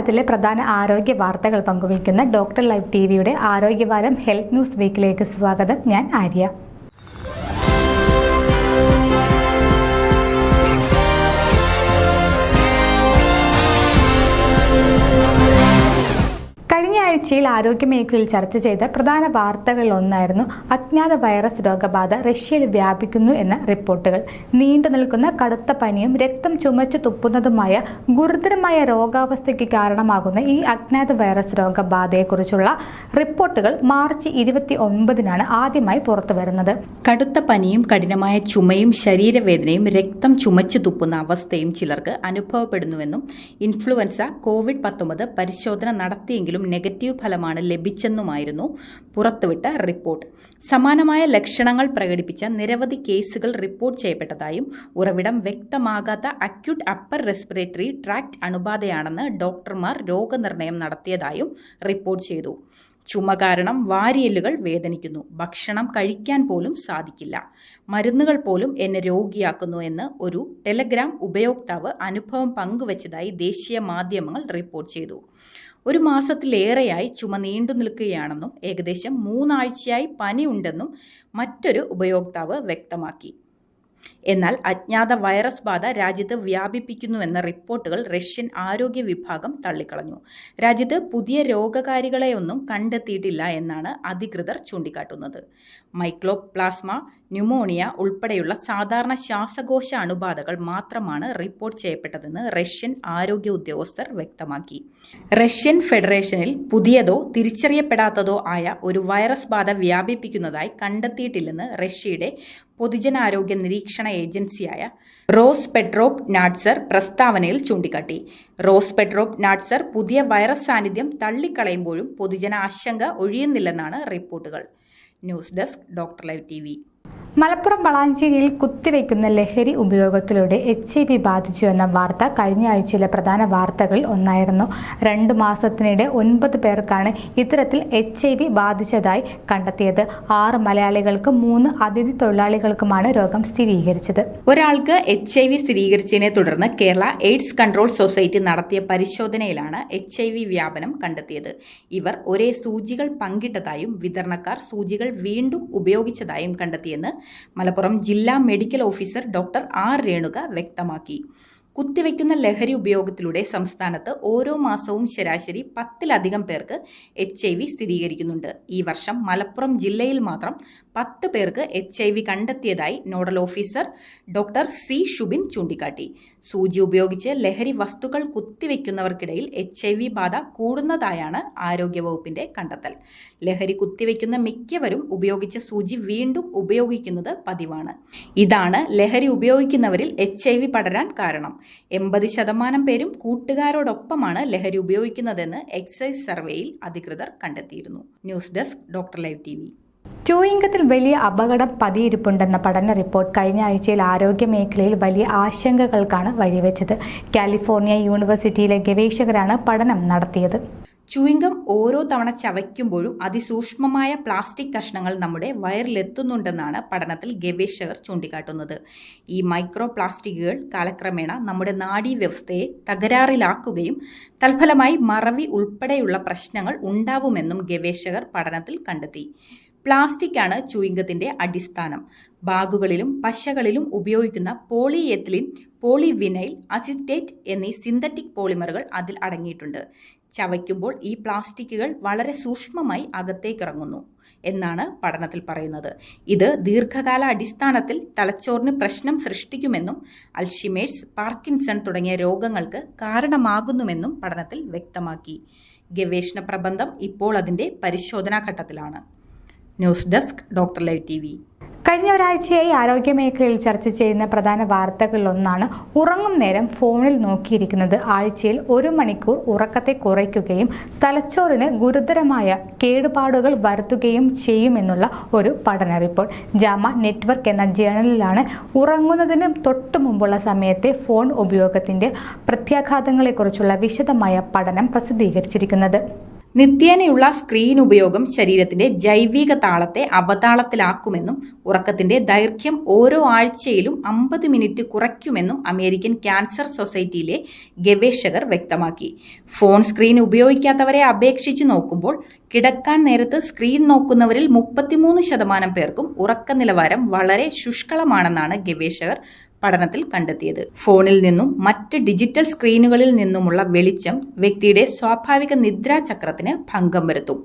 വാരത്തിലെ പ്രധാന ആരോഗ്യ വാർത്തകൾ പങ്കുവയ്ക്കുന്ന ഡോക്ടർ ലൈവ് ടി വിയുടെ ആരോഗ്യവാരം ഹെൽത്ത് ന്യൂസ് വീക്കിലേക്ക് സ്വാഗതം. ഞാൻ ആര്യ. ആഴ്ചയിൽ ആരോഗ്യമേഖലയിൽ ചർച്ച ചെയ്ത പ്രധാന വാർത്തകളിൽ ഒന്നായിരുന്നു അജ്ഞാത വൈറസ് രോഗബാധ റഷ്യയിൽ വ്യാപിക്കുന്നു എന്ന റിപ്പോർട്ടുകൾ. നീണ്ടു നിൽക്കുന്ന കടുത്ത പനിയും രക്തം ചുമച്ചു തുപ്പുന്നതുമായ ഗുരുതരമായ രോഗാവസ്ഥയ്ക്ക് കാരണമാകുന്ന ഈ അജ്ഞാത വൈറസ് രോഗബാധയെക്കുറിച്ചുള്ള റിപ്പോർട്ടുകൾ മാർച്ച് ഇരുപത്തി ഒൻപതിനാണ് ആദ്യമായി പുറത്തുവരുന്നത്. കടുത്ത പനിയും കഠിനമായ ചുമയും ശരീരവേദനയും രക്തം ചുമച്ചു തുപ്പുന്ന അവസ്ഥയും ചിലർക്ക് അനുഭവപ്പെടുന്നുവെന്നും ഇൻഫ്ലുവൻസ കോവിഡ് പത്തൊമ്പത് പരിശോധന നടത്തിയെങ്കിലും നെഗറ്റീവ് ഫലമാണ് ലഭിച്ചെന്നുമായിരുന്നു പുറത്തുവിട്ട റിപ്പോർട്ട്. സമാനമായ ലക്ഷണങ്ങൾ പ്രകടിപ്പിച്ച നിരവധി കേസുകൾ റിപ്പോർട്ട് ചെയ്യപ്പെട്ടതായും ഉറവിടം വ്യക്തമാകാത്ത അക്യൂട്ട് അപ്പർ റെസ്പിറേറ്ററി ട്രാക്ട് അണുബാധയാണെന്ന് ഡോക്ടർമാർ രോഗനിർണയം നടത്തിയതായും റിപ്പോർട്ട് ചെയ്തു. ചുമ കാരണം വാരിയല്ലുകൾ വേദനിക്കുന്നു. ഭക്ഷണം കഴിക്കാൻ പോലും സാധിക്കില്ല. മരുന്നുകൾ പോലും എന്നെ രോഗിയാക്കുന്നു എന്ന് ഒരു ടെലഗ്രാം ഉപയോക്താവ് അനുഭവം പങ്കുവച്ചതായി ദേശീയ മാധ്യമങ്ങൾ റിപ്പോർട്ട് ചെയ്തു. ഒരു മാസത്തിലേറെയായി ചുമ നീണ്ടു നിൽക്കുകയാണെന്നും ഏകദേശം മൂന്നാഴ്ചയായി പനിയുണ്ടെന്നും മറ്റൊരു ഉപയോക്താവ് വ്യക്തമാക്കി. എന്നാൽ അജ്ഞാത വൈറസ് ബാധ രാജ്യത്ത് വ്യാപിപ്പിക്കുന്നുവെന്ന റിപ്പോർട്ടുകൾ റഷ്യൻ ആരോഗ്യ വിഭാഗം തള്ളിക്കളഞ്ഞു. രാജ്യത്ത് പുതിയ രോഗകാരികളെയൊന്നും കണ്ടെത്തിയിട്ടില്ല എന്നാണ് അധികൃതർ ചൂണ്ടിക്കാട്ടുന്നത്. മൈക്ലോപ്ലാസ്മ ന്യൂമോണിയ ഉൾപ്പെടെയുള്ള സാധാരണ ശ്വാസകോശ അണുബാധകൾ മാത്രമാണ് റിപ്പോർട്ട് ചെയ്യപ്പെട്ടതെന്ന് റഷ്യൻ ആരോഗ്യ ഉദ്യോഗസ്ഥർ വ്യക്തമാക്കി. റഷ്യൻ ഫെഡറേഷനിൽ പുതിയതോ തിരിച്ചറിയപ്പെടാത്തതോ ആയ ഒരു വൈറസ് ബാധ വ്യാപിപ്പിക്കുന്നതായി കണ്ടെത്തിയിട്ടില്ലെന്ന് റഷ്യയുടെ പൊതുജനാരോഗ്യ നിരീക്ഷണ ഏജൻസിയായ റോസ് പെട്രോപ് നാട്സർ പ്രസ്താവനയിൽ ചൂണ്ടിക്കാട്ടി. റോസ് പെട്രോപ് നാട്സർ പുതിയ വൈറസ് സാന്നിധ്യം തള്ളിക്കളയുമ്പോഴും പൊതുജന ആശങ്ക ഒഴിയുന്നില്ലെന്നാണ് റിപ്പോർട്ടുകൾ. News desk doctor live T Malappuram വളാഞ്ചേരിയിൽ കുത്തിവെക്കുന്ന ലഹരി ഉപയോഗത്തിലൂടെ എച്ച് ഐ വി ബാധിച്ചു എന്ന വാർത്ത കഴിഞ്ഞ ആഴ്ചയിലെ പ്രധാന വാർത്തകളിൽ ഒന്നായിരുന്നു. രണ്ട് മാസത്തിനിടെ ഒൻപത് പേർക്കാണ് ഇത്തരത്തിൽ എച്ച് ഐ വി ബാധിച്ചതായി കണ്ടെത്തിയത്. ആറ് മലയാളികൾക്കും മൂന്ന് അതിഥി തൊഴിലാളികൾക്കുമാണ് രോഗം സ്ഥിരീകരിച്ചത്. ഒരാൾക്ക് എച്ച് ഐ വി സ്ഥിരീകരിച്ചതിനെ തുടർന്ന് കേരള എയ്ഡ്സ് കൺട്രോൾ സൊസൈറ്റി നടത്തിയ പരിശോധനയിലാണ് എച്ച് ഐ വി വ്യാപനം കണ്ടെത്തിയത്. ഇവർ ഒരേ സൂചികൾ പങ്കിട്ടതായും വിതരണക്കാർ സൂചികൾ വീണ്ടും ഉപയോഗിച്ചതായും കണ്ടെത്തിയെന്ന് മലപ്പുറം ജില്ലാ medical officer doctor R Renuka വ്യക്തമാക്കി. കുത്തിവയ്ക്കുന്ന ലഹരി ഉപയോഗത്തിലൂടെ സംസ്ഥാനത്ത് ഓരോ മാസവും ശരാശരി പത്തിലധികം പേർക്ക് എച്ച് ഐ വി സ്ഥിരീകരിക്കുന്നുണ്ട്. ഈ വർഷം മലപ്പുറം ജില്ലയിൽ മാത്രം പത്ത് പേർക്ക് എച്ച് ഐ വി കണ്ടെത്തിയതായി nodal officer doctor C Shubin ചൂണ്ടിക്കാട്ടി. സൂചി ഉപയോഗിച്ച് ലഹരി വസ്തുക്കൾ കുത്തിവെക്കുന്നവർക്കിടയിൽ എച്ച് ഐ വി ബാധ കൂടുന്നതായാണ് ആരോഗ്യവകുപ്പിന്റെ കണ്ടെത്തൽ. ലഹരി കുത്തിവെക്കുന്ന മിക്കവരും ഉപയോഗിച്ച സൂചി വീണ്ടും ഉപയോഗിക്കുന്നത് പതിവാണ്. ഇതാണ് ലഹരി ഉപയോഗിക്കുന്നവരിൽ എച്ച് ഐ വി പടരാൻ കാരണം. എൺപത് ശതമാനം പേരും കൂട്ടുകാരോടൊപ്പമാണ് ലഹരി ഉപയോഗിക്കുന്നതെന്ന് എക്സൈസ് സർവേയിൽ അധികൃതർ കണ്ടെത്തിയിരുന്നു. News desk doctor live T V ചൂയിങ്കത്തിൽ വലിയ അപകടം പതിയിരിപ്പുണ്ടെന്ന പഠന റിപ്പോർട്ട് കഴിഞ്ഞ ആഴ്ചയിൽ ആരോഗ്യ മേഖലയിൽ വലിയ ആശങ്കകൾക്കാണ് വഴിവെച്ചത്. കാലിഫോർണിയ യൂണിവേഴ്സിറ്റിയിലെ ഗവേഷകരാണ് പഠനം നടത്തിയത്. ചൂയിങ്കം ഓരോ തവണ ചവയ്ക്കുമ്പോഴും അതിസൂക്ഷ്മമായ പ്ലാസ്റ്റിക് കഷ്ണങ്ങൾ നമ്മുടെ വയറിലെത്തുന്നുണ്ടെന്നാണ് പഠനത്തിൽ ഗവേഷകർ ചൂണ്ടിക്കാട്ടുന്നത്. ഈ മൈക്രോ പ്ലാസ്റ്റിക്കുകൾ കാലക്രമേണ നമ്മുടെ നാഡീവ്യവസ്ഥയെ തകരാറിലാക്കുകയും തൽഫലമായി മറവി ഉൾപ്പെടെയുള്ള പ്രശ്നങ്ങൾ ഉണ്ടാവുമെന്നും ഗവേഷകർ പഠനത്തിൽ കണ്ടെത്തി. പ്ലാസ്റ്റിക് ആണ് ചൂയിങ്കത്തിന്റെ അടിസ്ഥാനം. ബാഗുകളിലും പശകളിലും ഉപയോഗിക്കുന്ന പോളി എത്തിലിൻ പോളിവിനൈൽ അസിറ്റേറ്റ് എന്നീ സിന്തറ്റിക് പോളിമറുകൾ അതിൽ അടങ്ങിയിട്ടുണ്ട്. ചവയ്ക്കുമ്പോൾ ഈ പ്ലാസ്റ്റിക്കുകൾ വളരെ സൂക്ഷ്മമായി അകത്തേക്കിറങ്ങുന്നു എന്നാണ് പഠനത്തിൽ പറയുന്നത്. ഇത് ദീർഘകാല അടിസ്ഥാനത്തിൽ തലച്ചോറിന് പ്രശ്നം സൃഷ്ടിക്കുമെന്നും അൽഷിമേഴ്സ് പാർക്കിൻസൺ തുടങ്ങിയ രോഗങ്ങൾക്ക് കാരണമാകുന്നുവെന്നും പഠനത്തിൽ വ്യക്തമാക്കി. ഗവേഷണ പ്രബന്ധം ഇപ്പോൾ അതിന്റെ പരിശോധനാ ഘട്ടത്തിലാണ് news desk doctor live T V. കഴിഞ്ഞ ഒരാഴ്ചയായി ആരോഗ്യമേഖലയിൽ ചർച്ച ചെയ്യുന്ന പ്രധാന വാർത്തകളിലൊന്നാണ് ഉറങ്ങും നേരം ഫോണിൽ നോക്കിയിരിക്കുന്നത്. ആഴ്ചയിൽ ഒരു മണിക്കൂർ ഉറക്കത്തെ കുറയ്ക്കുകയും തലച്ചോറിന് ഗുരുതരമായ കേടുപാടുകൾ വരുത്തുകയും ചെയ്യുമെന്നുള്ള ഒരു പഠന റിപ്പോർട്ട്. ജാമ നെറ്റ്വർക്ക് എന്ന ജേണലിലാണ് ഉറങ്ങുന്നതിന് തൊട്ടു മുമ്പുള്ള സമയത്തെ ഫോൺ ഉപയോഗത്തിന്റെ പ്രത്യാഘാതങ്ങളെക്കുറിച്ചുള്ള വിശദമായ പഠനം പ്രസിദ്ധീകരിച്ചിരിക്കുന്നത്. നിത്യേനയുള്ള സ്ക്രീൻ ഉപയോഗം ശരീരത്തിന്റെ ജൈവിക താളത്തെ അവതാളത്തിലാക്കുമെന്നും ഉറക്കത്തിന്റെ ദൈർഘ്യം ഓരോ ആഴ്ചയിലും അമ്പത് മിനിറ്റ് കുറയ്ക്കുമെന്നും അമേരിക്കൻ ക്യാൻസർ സൊസൈറ്റിയിലെ ഗവേഷകർ വ്യക്തമാക്കി. ഫോൺ സ്ക്രീൻ ഉപയോഗിക്കാത്തവരെ അപേക്ഷിച്ച് നോക്കുമ്പോൾ കിടക്കാൻ നേരത്ത് സ്ക്രീൻ നോക്കുന്നവരിൽ മുപ്പത്തിമൂന്ന് ശതമാനം പേർക്കും ഉറക്ക നിലവാരം വളരെ ശുഷ്കളമാണെന്നാണ് ഗവേഷകർ പഠനത്തിൽ കണ്ടെത്തിയത്. ഫോണിൽ നിന്നും മറ്റ് ഡിജിറ്റൽ സ്ക്രീനുകളിൽ നിന്നുമുള്ള വെളിച്ചം വ്യക്തിയുടെ സ്വാഭാവിക നിദ്രാചക്രത്തിന് ഭംഗം വരുത്തും.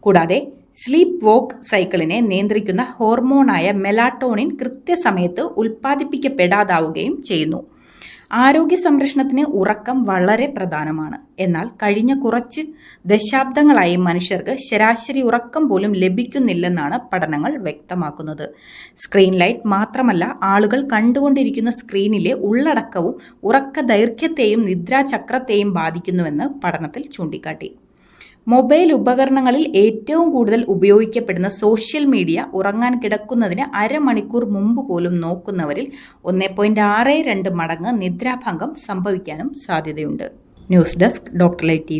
കൂടാതെ സ്ലീപ്പ് വോക്ക് സൈക്കിളിനെ നിയന്ത്രിക്കുന്ന ഹോർമോണായ മെലാട്ടോണിൻ കൃത്യസമയത്ത് ഉൽപ്പാദിപ്പിക്കപ്പെടാതാവുകയും ചെയ്യുന്നു. ആരോഗ്യ സംരക്ഷണത്തിന് ഉറക്കം വളരെ പ്രധാനമാണ്. എന്നാൽ കഴിഞ്ഞ കുറച്ച് ദശാബ്ദങ്ങളായി മനുഷ്യർക്ക് ശരാശരി ഉറക്കം പോലും ലഭിക്കുന്നില്ലെന്നാണ് പഠനങ്ങൾ വ്യക്തമാക്കുന്നത്. സ്ക്രീൻ ലൈറ്റ് മാത്രമല്ല ആളുകൾ കണ്ടുകൊണ്ടിരിക്കുന്ന സ്ക്രീനിലെ ഉള്ളടക്കവും ഉറക്ക ദൈർഘ്യത്തെയും നിദ്രാചക്രത്തെയും ബാധിക്കുന്നുവെന്ന് പഠനത്തിൽ ചൂണ്ടിക്കാട്ടി. മൊബൈൽ ഉപകരണങ്ങളിൽ ഏറ്റവും കൂടുതൽ ഉപയോഗിക്കപ്പെടുന്ന സോഷ്യൽ മീഡിയ ഉറങ്ങാൻ കിടക്കുന്നതിന് അരമണിക്കൂർ മുമ്പ് പോലും നോക്കുന്നവരിൽ ഒന്നേ പോയിന്റ് ആറ് രണ്ട് മടങ്ങ് നിദ്രാഭംഗം സംഭവിക്കാനും സാധ്യതയുണ്ട്. News desk doctor live T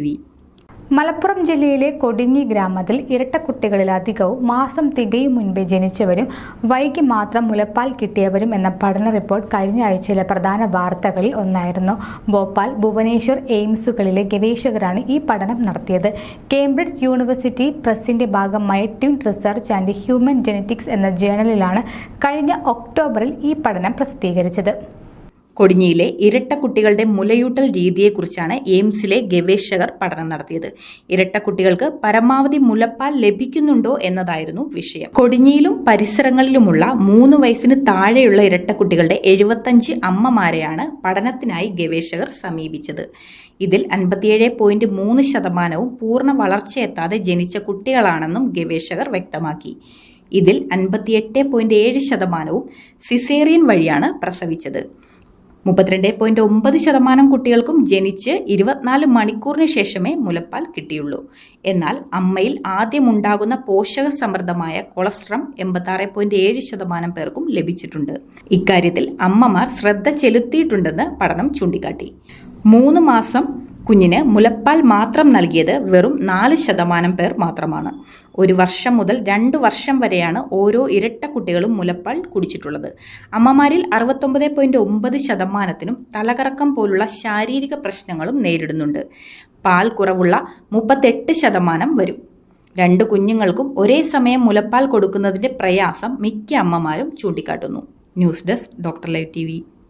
Malappuram ജില്ലയിലെ കൊടിഞ്ഞി ഗ്രാമത്തിൽ ഇരട്ടക്കുട്ടികളിലധികവും മാസം തികയും മുൻപേ ജനിച്ചവരും വൈകി മാത്രം മുലപ്പാൽ കിട്ടിയവരും എന്ന പഠന റിപ്പോർട്ട് കഴിഞ്ഞ ആഴ്ചയിലെ പ്രധാന വാർത്തകളിൽ ഒന്നായിരുന്നു. ഭോപ്പാൽ ഭുവനേശ്വർ എയിംസുകളിലെ ഗവേഷകരാണ് ഈ പഠനം നടത്തിയത്. കേംബ്രിഡ്ജ് യൂണിവേഴ്സിറ്റി പ്രസിന്റെ ഭാഗമായ twin research and human genetics എന്ന ജേണലിലാണ് കഴിഞ്ഞ ഒക്ടോബറിൽ ഈ പഠനം പ്രസിദ്ധീകരിച്ചത്. കൊടിഞ്ഞിയിലെ ഇരട്ട കുട്ടികളുടെ മുലയൂട്ടൽ രീതിയെക്കുറിച്ചാണ് എയിംസിലെ ഗവേഷകർ പഠനം നടത്തിയത്. ഇരട്ട കുട്ടികൾക്ക് പരമാവധി മുലപ്പാൽ ലഭിക്കുന്നുണ്ടോ എന്നതായിരുന്നു വിഷയം. കൊടിഞ്ഞിയിലും പരിസരങ്ങളിലുമുള്ള മൂന്ന് വയസ്സിന് താഴെയുള്ള ഇരട്ട കുട്ടികളുടെ എഴുപത്തഞ്ച് അമ്മമാരെയാണ് പഠനത്തിനായി ഗവേഷകർ സമീപിച്ചത്. ഇതിൽ അൻപത്തിയേഴ് പോയിന്റ് മൂന്ന് ശതമാനവും പൂർണ വളർച്ചയെത്താതെ ജനിച്ച കുട്ടികളാണെന്നും ഗവേഷകർ വ്യക്തമാക്കി. ഇതിൽ അൻപത്തിയെട്ട് പോയിന്റ് ഏഴ് ശതമാനവും സിസേറിയൻ വഴിയാണ് പ്രസവിച്ചത്. മുപ്പത്തിരണ്ട് പോയിന്റ് ഒമ്പത് ശതമാനം കുട്ടികൾക്കും ജനിച്ച് ഇരുപത്തിനാല് മണിക്കൂറിന് ശേഷമേ മുലപ്പാൽ കിട്ടിയുള്ളൂ. എന്നാൽ അമ്മയിൽ ആദ്യം ഉണ്ടാകുന്ന പോഷക സമൃദ്ധമായ കൊളസ്ട്രം എൺപത്തി പോയിന്റ് ഏഴ് ശതമാനം പേർക്കും ലഭിച്ചിട്ടുണ്ട്. ഇക്കാര്യത്തിൽ അമ്മമാർ ശ്രദ്ധ ചെലുത്തിയിട്ടുണ്ടെന്ന് പഠനം ചൂണ്ടിക്കാട്ടി. മൂന്ന് മാസം കുഞ്ഞിന് മുലപ്പാൽ മാത്രം നൽകിയത് വെറും നാല് ശതമാനം പേർ മാത്രമാണ്. ഒരു വർഷം മുതൽ രണ്ട് വർഷം വരെയാണ് ഓരോ ഇരട്ട കുട്ടികളും മുലപ്പാൽ കുടിച്ചിട്ടുള്ളത്. അമ്മമാരിൽ അറുപത്തൊമ്പത് പോയിന്റ് ഒമ്പത് ശതമാനത്തിനും തലകറക്കം പോലുള്ള ശാരീരിക പ്രശ്നങ്ങളും നേരിടുന്നുണ്ട്. പാൽ കുറവുള്ള മുപ്പത്തെട്ട് ശതമാനം വരും. രണ്ട് കുഞ്ഞുങ്ങൾക്കും ഒരേ സമയം മുലപ്പാൽ കൊടുക്കുന്നതിന്റെ പ്രയാസം മിക്ക അമ്മമാരും ചൂണ്ടിക്കാട്ടുന്നു. News desk doctor live T